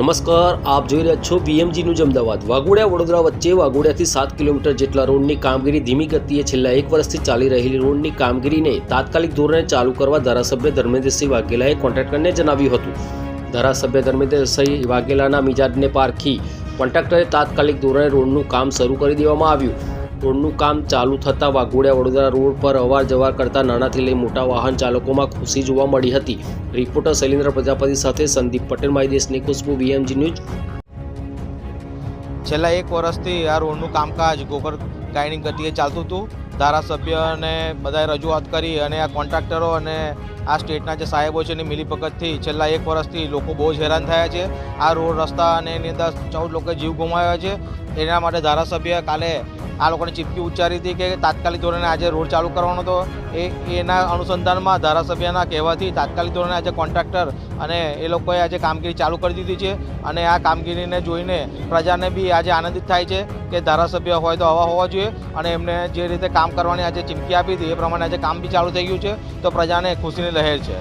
નમસ્કાર, આપ જોઈ રહ્યા છો વીએમજી ન્યૂઝ અમદાવાદ. વાઘોડિયા, વડોદરા વચ્ચે વાઘોડિયાથી સાત કિલોમીટર જેટલા રોડની કામગીરી ધીમી ગતિએ છેલ્લા એક વર્ષથી ચાલી રહેલી રોડની કામગીરીને તાત્કાલિક ધોરણે ચાલુ કરવા ધારાસભ્ય ધર્મેન્દ્રસિંહ વાઘેલાએ કોન્ટ્રાક્ટરને જણાવ્યું હતું. ધારાસભ્ય ધર્મેન્દ્રસિંહ વાઘેલાના મિજાજને પારખી કોન્ટ્રાક્ટરે તાત્કાલિક ધોરણે રોડનું કામ શરૂ કરી દેવામાં આવ્યું. રોડનું કામ ચાલુ થતાં વાઘોડિયા વડોદરા રોડ પર અવાર જવાર કરતા નાનાથી લઈ મોટા વાહન ચાલકોમાં ખુશી જોવા મળી હતી. રિપોર્ટર શૈલેન્દ્ર પ્રજાપતિ સાથે સંદીપ પટેલ માહિતી દેશની ખુશ્બુ, વીએમજી ન્યૂઝ. છેલ્લા એક વર્ષથી આ રોડનું કામકાજ ગોબર ગાયની ગતિએ ચાલતું હતું. ધારાસભ્યને બધાએ રજૂઆત કરી અને આ કોન્ટ્રાક્ટરો અને આ સ્ટેટના જે સાહેબો છે એની મિલીભગતથી છેલ્લા એક વર્ષથી લોકો બહુ જ હેરાન થયા છે. આ રોડ રસ્તા અને એની અંદર ચૌદ લોકોએ જીવ ગુમાવ્યા છે. એના માટે ધારાસભ્ય કાલે આ લોકોને ચીપકી ઉચ્ચારી હતી કે તાત્કાલિક ધોરણે આજે રોડ ચાલુ કરવાનો હતો. એ એના અનુસંધાનમાં ધારાસભ્યના કહેવાથી તાત્કાલિક ધોરણે આજે કોન્ટ્રાક્ટર અને એ લોકોએ આજે કામગીરી ચાલુ કરી દીધી છે અને આ કામગીરીને જોઈને પ્રજાને બી આજે આનંદિત થાય છે કે ધારાસભ્ય હોય તો આવા હોવા જોઈએ અને એમને જે રીતે કામ કરવાની આજે ચીમકી આપી હતી એ પ્રમાણે આજે કામ બી ચાલુ થઈ ગયું છે. તો પ્રજાને ખુશીની લહેર છે.